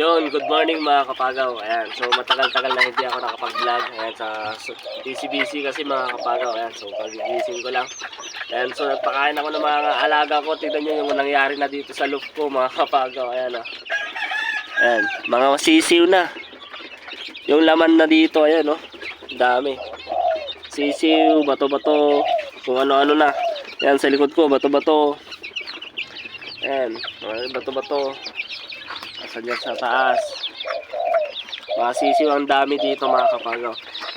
Yun, good morning mga kapagaw. Ayan, so matagal-tagal na hindi ako nakapag-vlog. Ayan, sa so, busy-busy kasi mga kapagaw. Ayan, so pagigising ko lang. Ayan, so nagpakain ako ng mga alaga ko. Tignan nyo yung nangyari na dito sa loop ko mga kapagaw. Ayan, oh. Ayan, mga sisiw na. Yung laman na dito, ayan, oh. Dami. Sisiw, bato-bato, kung ano-ano na. Ayan, sa likod ko, bato-bato. Ayan, bato-bato. Nasa dyan sa taas. Mga sisiw ang dami dito mga kapagaw.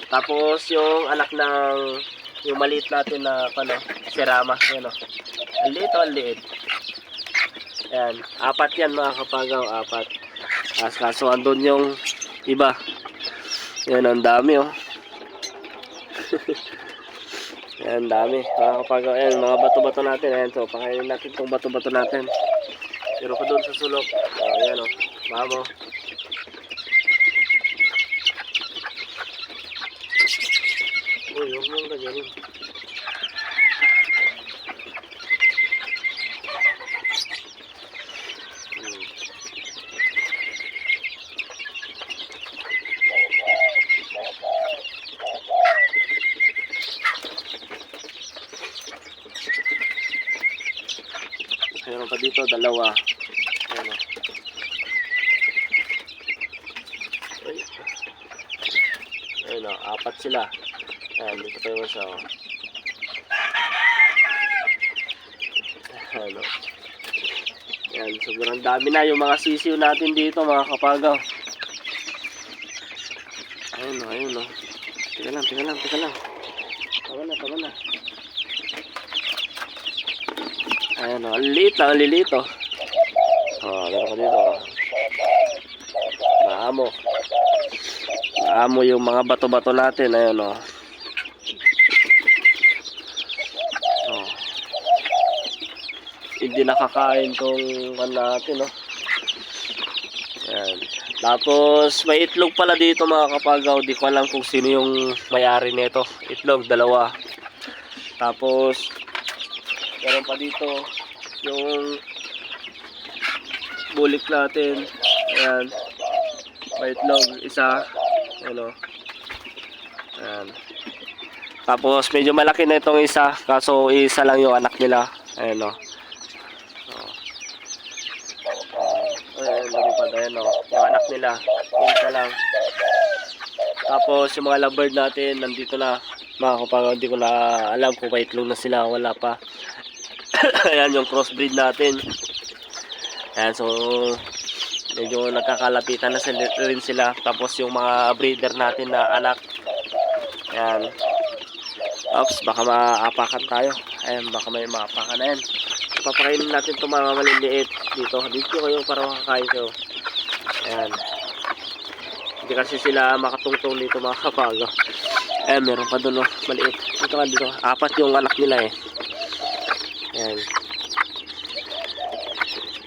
Tapos yung anak ng yung maliit natin na ano, sirama. Yan o. Ang liit o, ang liit. Ayan. Apat yan mga kapagaw. Apat. As kaso andun yung iba. Yan ang dami oh. Yan dami. Mga kapagaw. Ayan, mga bato-bato natin. Ayan, so pakainin natin itong bato-bato natin. Pero ko doon sa sulok. Oh, ayan o. Mamo. Uy, huwag mong ganyanin. Hmm. Meron pa dito, dalawa. Ayan o. Ay. Ayun o, apat sila. Ayan, dito pa yung isa o. Ayan o. Ayan, sobrang dami na yung mga sisiw natin dito mga kapagaw. Ayun o, ayun o. Teka lang, teka lang, teka lang. Tama na, tama na. Ayan o, ang liit lang, ang liliit o. Oh, meron ka dito o. Maamo. Maamo yung mga bato-bato natin. Ayun o. Oh. Hindi nakakain tong kan natin o. Ayan. Tapos may itlog pala dito mga kapagaw. Di ko alam kung sino yung may-ari nito. Itlog, dalawa. Tapos meron pa dito yung bulik natin. Ayan. May itlog, isa. Ano. Ayan. Tapos medyo malaki na itong isa. Kaso isa lang yung anak nila. Ayan o. Ayan, lumipad. Ayan o. Yung anak nila. Yung isa lang. Tapos yung mga lovebird natin nandito na. Mga kapag hindi ko na alam kung may itlog na sila. Wala pa. Ayan yung crossbreed natin. Ayan, so medyo nagkakalapitan na rin sila. Tapos yung mga breeder natin na anak. Ayan. Oops, baka maapakan tayo. Ayan, baka may maapakan na yan. Papakainin natin itong mga maliliit dito. Dito kayo para makakain kayo. Ayan. Hindi kasi sila makatungtong dito mga kapago. Ayan, meron pa doon oh, maliit. Dito ka dito. Apat yung anak nila eh. Ayan.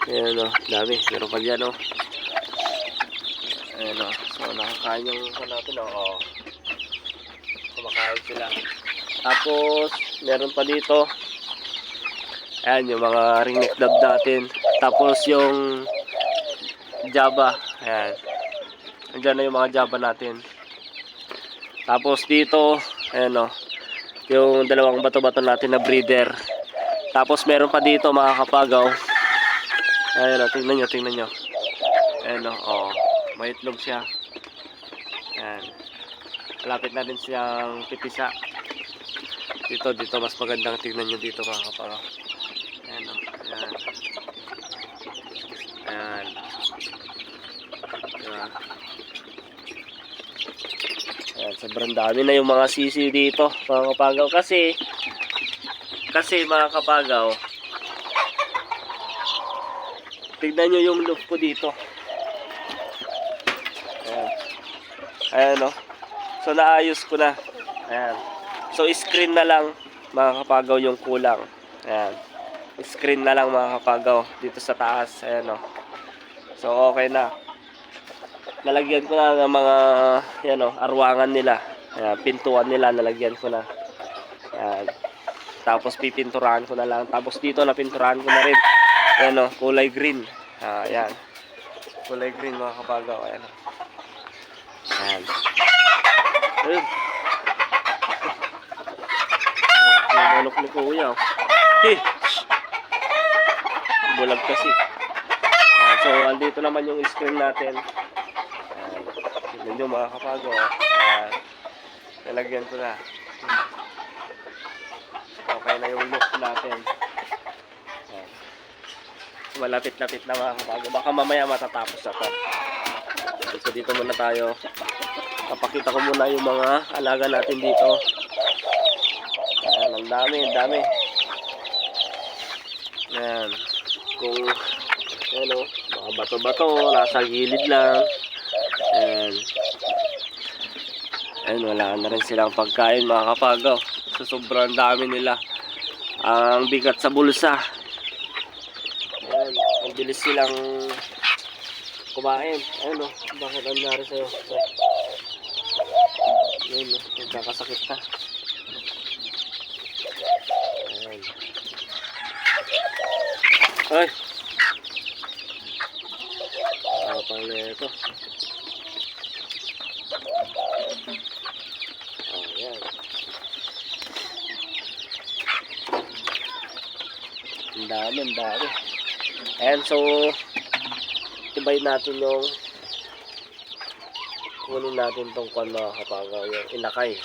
Ayan o, dami. Meron pa dyan o. Ayan o. So, nakakain yung ano natin o. Oh. Kumakain sila. Tapos, meron pa dito. Ayan, yung mga ringneck dab natin. Tapos, yung Java. Ayan. Andyan na yung mga Java natin. Tapos, dito, ayan o. Yung dalawang bato-bato natin na breeder. Tapos, meron pa dito mga kapagaw. Ayan o, tingnan nyo, tingnan nyo. Ayan o, oh, may itlog siya. Ayan. Malapit na din siyang pipisa. Dito, dito, mas magandang tingnan nyo dito mga kapagaw. Ayan o, ayan. Ayan. Diba? Ayan, sobrang dami na yung mga sisi dito, mga kapagaw. Kasi, kasi mga kapagaw, tignan nyo yung loop ko dito. Ayan. Ayan o. So, naayos ko na. Ayan. So, screen na lang, mga kapagaw, yung kulang. Ayan. Screen na lang, mga kapagaw, dito sa taas. Ayan o. So, okay na. Nalagyan ko na ng mga, yan o, arwangan nila. Ayan, pintuan nila, nalagyan ko na. Ayan. Tapos pipinturahan ko na lang. Tapos dito napinturahan ko na rin. Ayan o, kulay green. Ayan. Kulay green mga kapagaw. Ayan. Ayan. Ayun. Yung manok ni Kuya. oh. Eh! Bulag kasi. Ayan, so, andito naman yung screen natin. Ayan. Tignan nyo mga kapagaw. oh. Ayan. Nalagyan ko na. Okay na yung look natin. Ayan. Malapit-lapit na mga kapagaw. Baka mamaya matatapos na to. So dito muna tayo. Papakita ko muna yung mga alaga natin dito. Ayan, ang dami, ang dami. Ayan. Kung, ano, mga bato-bato, nasa gilid lang. Ayan. Ayan, wala na rin silang pagkain mga kapagaw. So, sobrang dami nila. Ang bigat sa bulsa. Ayan, ang bilis silang kumain. Ayun o, bakit ang nangyari sa'yo? So, ayun o, nagkakasakit ka. Ayan. Ay! Tapang na ito. Ayan. Ang dami, ang dami. Ayan, so, tibay natin yung kunin natin tong kwan mga kapagaw yung inakay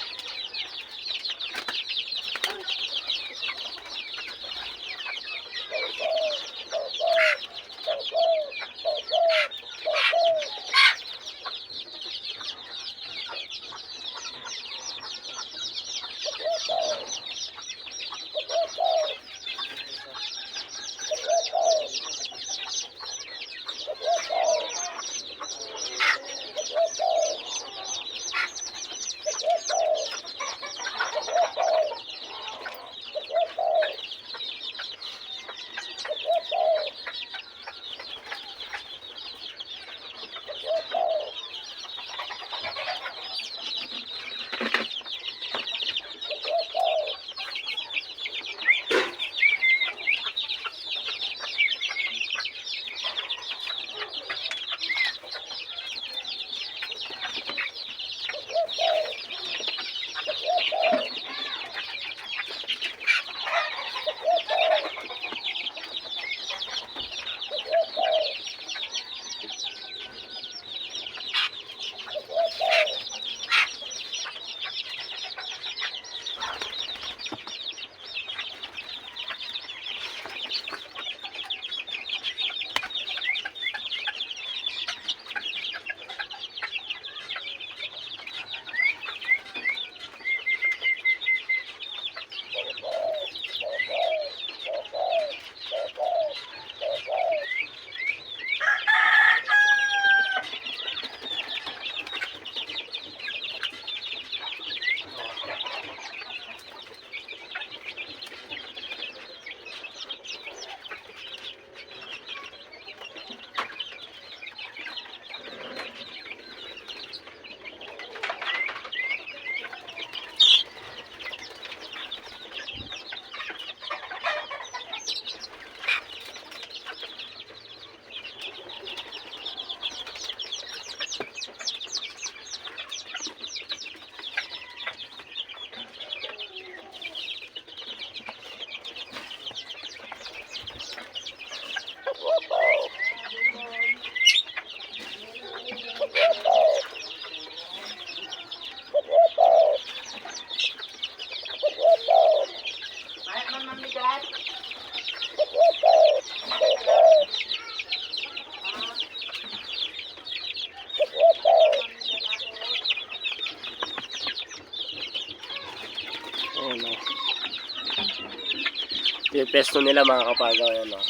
Yung pesto nila mga kapagaw, ayan o.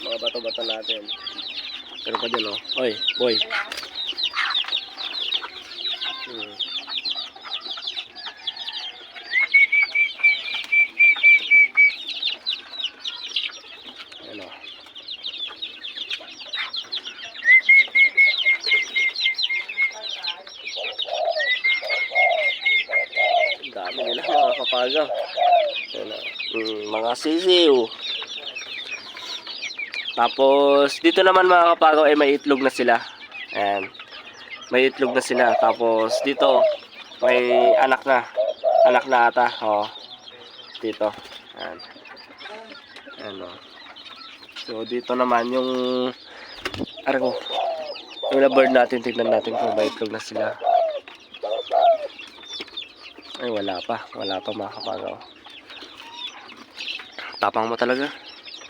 Mga bato-bato natin. Pero pa dyan o. Oy, boy. Hmm. Ayan o. Ang dami nila mga kapagaw. Ayan o. Mm, mga sisiw. Tapos, dito naman mga kapagaw ay may itlog na sila. Ayan. May itlog na sila. Tapos, dito, may anak na. Anak na ata. Oh. Dito. Ayan. Ayan o. So, dito naman yung Argo. Yung na natin, tignan natin kung may itlog na sila. Ay, wala pa. Wala pa mga kapagaw. Tapang mo talaga.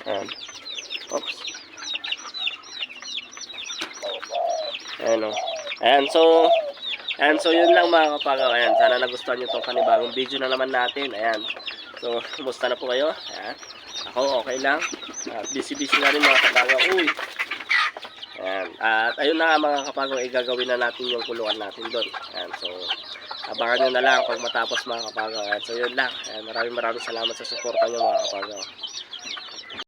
Ayan. Oops. Ayan o. Ayan, so, ayan, so yun lang mga kapagaw. Ayan, sana nagustuhan nyo itong panibagong video na naman natin. Ayan. So, kumusta na po kayo? Ayan. Ako, okay lang. Busy-busy na rin mga kapagaw. Uy! Ayan. At ayun na mga kapagaw, igagawin na natin yung kulungan natin doon. Ayan, so, abangan nyo na lang pag matapos mga kapagaw. So yun lang. Maraming maraming salamat sa suporta nyo mga kapagaw.